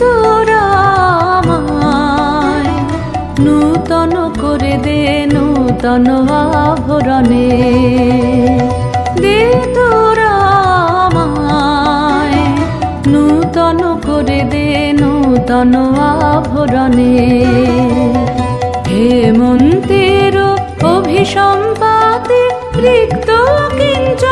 তোরা আমায় নূতন করে দে নূতন আভরণে। দে তোরা নূতন করে দে নূতন আভরণে। হেমন্তের অভিসম্পাতে রিক্ত কিঞ্চন